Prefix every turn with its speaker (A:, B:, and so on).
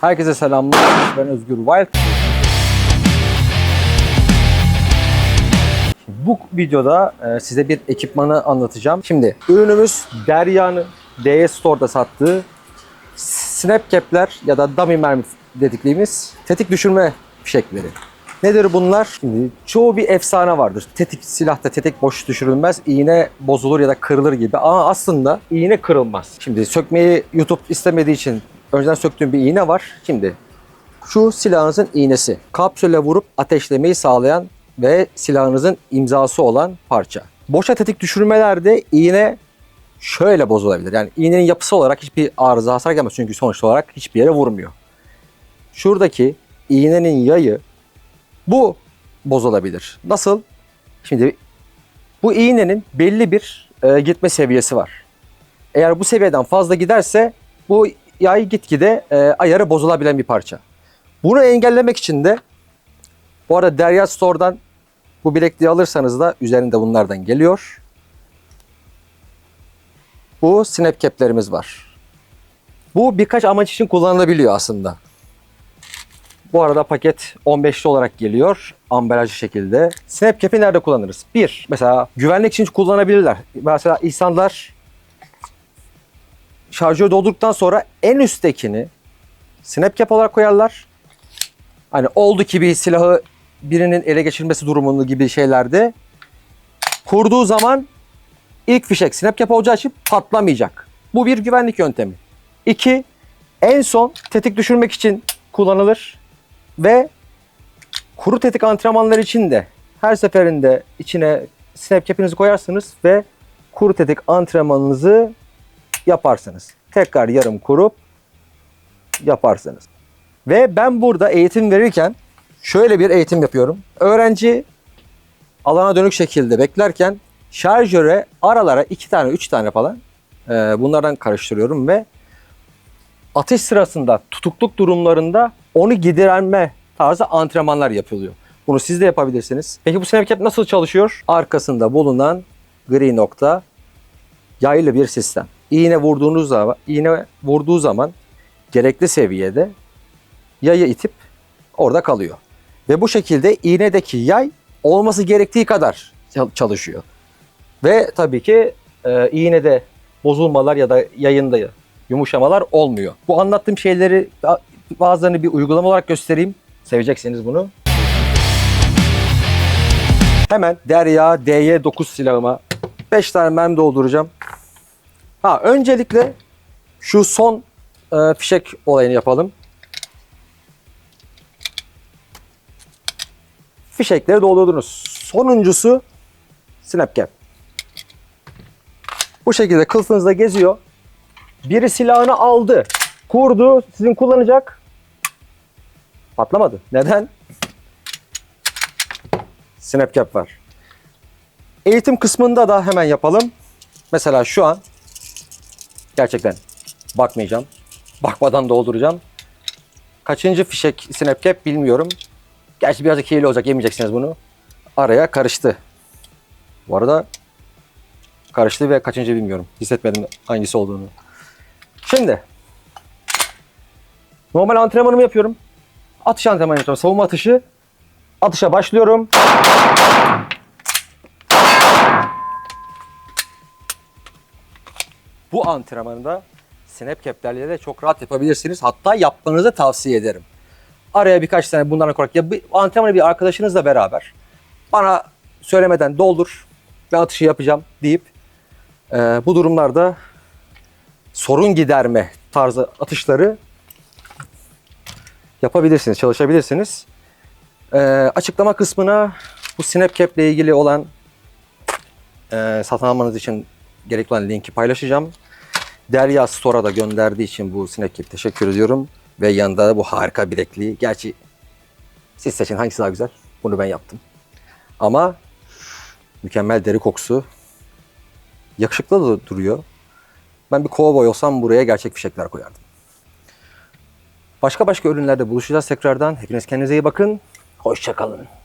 A: Herkese selamlar. Ben Özgür Wild. Bu videoda e, size bir ekipmanı anlatacağım. Şimdi ürünümüz Derya'nın DS Store'da sattığı snap cap'ler ya da dummy mermi dediklerimiz tetik düşürme fişekleri. Nedir bunlar? Şimdi çoğu bir efsane vardır. Tetik silahta tetik boş düşürülmez, iğne bozulur ya da kırılır gibi. Ama aslında iğne kırılmaz. Şimdi sökmeyi YouTube istemediği için önceden söktüğüm bir iğne var. Şimdi şu silahınızın iğnesi. Kapsüle vurup ateşlemeyi sağlayan ve silahınızın imzası olan parça. Boşa tetik düşürmelerde iğne şöyle bozulabilir. Yani iğnenin yapısı olarak hiçbir arıza hasar gelmez. Çünkü sonuç olarak hiçbir yere vurmuyor. Şuradaki iğnenin yayı bu bozulabilir. Nasıl? Şimdi bu iğnenin belli bir e, gitme seviyesi var. Eğer bu seviyeden fazla giderse bu yay gitgide e, ayarı bozulabilen bir parça. Bunu engellemek için de bu arada Derya Store'dan bu bilekliği alırsanız da üzerinde bunlardan geliyor. Bu snap cap'lerimiz var. Bu birkaç amaç için kullanılabiliyor aslında. Bu arada paket 15'li olarak geliyor. Ambalajlı şekilde. Snap cap'i nerede kullanırız? Bir, mesela güvenlik için kullanabilirler. Mesela insanlar şarjör doldurduktan sonra en üsttekini snap cap olarak koyarlar. Hani oldu ki bir silahı birinin ele geçirmesi durumunda gibi şeylerde kurduğu zaman ilk fişek snap cap olacağı için patlamayacak. Bu bir güvenlik yöntemi. İki, en son tetik düşürmek için kullanılır ve kuru tetik antrenmanları için de her seferinde içine snap cap'inizi koyarsınız ve kuru tetik antrenmanınızı yaparsınız. Tekrar yarım kurup yaparsınız. Ve ben burada eğitim verirken şöyle bir eğitim yapıyorum. Öğrenci alana dönük şekilde beklerken şarjöre aralara iki tane, üç tane falan e, bunlardan karıştırıyorum ve atış sırasında tutukluk durumlarında onu giderme tarzı antrenmanlar yapılıyor. Bunu siz de yapabilirsiniz. Peki bu snap cap nasıl çalışıyor? Arkasında bulunan gri nokta yaylı bir sistem. İğne vurduğunuz zaman, iğne vurduğu zaman gerekli seviyede yayı itip orada kalıyor. Ve bu şekilde iğnedeki yay olması gerektiği kadar çal- çalışıyor. Ve tabii ki e, iğnede bozulmalar ya da yayında yumuşamalar olmuyor. Bu anlattığım şeyleri bazılarını bir uygulama olarak göstereyim. Seveceksiniz bunu. Hemen Derya DY9 silahıma 5 tane mermi dolduracağım. Ha öncelikle şu son e, fişek olayını yapalım. Fişekleri doldurdunuz. Sonuncusu snap cap. Bu şekilde kılıfınızda geziyor. Biri silahını aldı, kurdu, sizin kullanacak. Patlamadı. Neden? Snap cap var. Eğitim kısmında da hemen yapalım. Mesela şu an gerçekten bakmayacağım. Bakmadan dolduracağım. Kaçıncı fişek snap cap bilmiyorum. Gerçi birazcık hile olacak yemeyeceksiniz bunu. Araya karıştı. Bu arada karıştı ve kaçıncı bilmiyorum. Hissetmedim hangisi olduğunu. Şimdi normal antrenmanımı yapıyorum. Atış antrenmanı yapıyorum. Savunma atışı. Atışa başlıyorum. Bu antrenmanı da snap cap'lerle de çok rahat yapabilirsiniz. Hatta yapmanızı tavsiye ederim. Araya birkaç tane bunlardan koyarak ya bu antrenmanı bir arkadaşınızla beraber bana söylemeden doldur ve atışı yapacağım deyip e, bu durumlarda sorun giderme tarzı atışları yapabilirsiniz, çalışabilirsiniz. Ee, açıklama kısmına bu Snap Cap ile ilgili olan e, satın almanız için gerekli olan linki paylaşacağım. Derya Store'a da gönderdiği için bu Cap teşekkür ediyorum. Ve yanında da bu harika bilekliği. Gerçi siz seçin hangisi daha güzel. Bunu ben yaptım. Ama mükemmel deri kokusu. Yakışıklı da duruyor. Ben bir kovboy olsam buraya gerçek fişekler koyardım. Başka başka ürünlerde buluşacağız tekrardan. Hepiniz kendinize iyi bakın. Hoşçakalın.